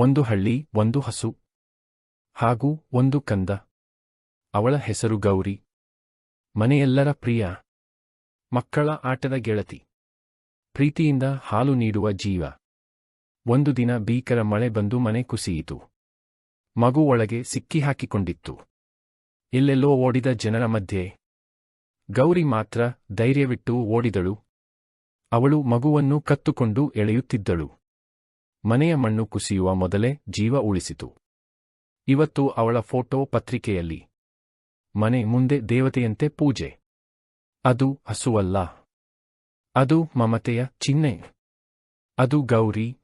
ಒಂದು ಹಳ್ಳಿ, ಒಂದು ಹಸು ಹಾಗೂ ಒಂದು ಕಂದ. ಅವಳ ಹೆಸರು ಗೌರಿ. ಮನೆಯೆಲ್ಲರ ಪ್ರಿಯ. ಮಕ್ಕಳ ಆಟದ ಗೆಳತಿ. ಪ್ರೀತಿಯಿಂದ ಹಾಲು ನೀಡುವ ಜೀವ. ಒಂದು ದಿನ ಭೀಕರ ಮಳೆ ಬಂದು ಮನೆ ಕುಸಿಯಿತು. ಮಗು ಒಳಗೆ ಸಿಕ್ಕಿಹಾಕಿಕೊಂಡಿತ್ತು ಎಲ್ಲೆಲ್ಲೋ ಓಡಿದ ಜನರ ಮಧ್ಯೆ. ಗೌರಿ ಮಾತ್ರ ಧೈರ್ಯವಿಟ್ಟು ಓಡಿದಳು. ಅವಳು ಮಗುವನ್ನು ಕತ್ತುಕೊಂಡು ಎಳೆಯುತ್ತಿದ್ದಳು. ಮನೆಯ ಮಣ್ಣು ಕುಸಿಯುವ ಮೊದಲೇ ಜೀವ ಉಳಿಸಿತು. ಇವತ್ತು ಅವಳ ಫೋಟೋ ಪತ್ರಿಕೆಯಲ್ಲಿ. ಮನೆ ಮುಂದೆ ದೇವತೆಯಂತೆ ಪೂಜೆ. ಅದು ಹಸುವಲ್ಲ. ಅದು ಮಮತೆಯ ಚಿಹ್ನೆ. ಅದು ಗೌರಿ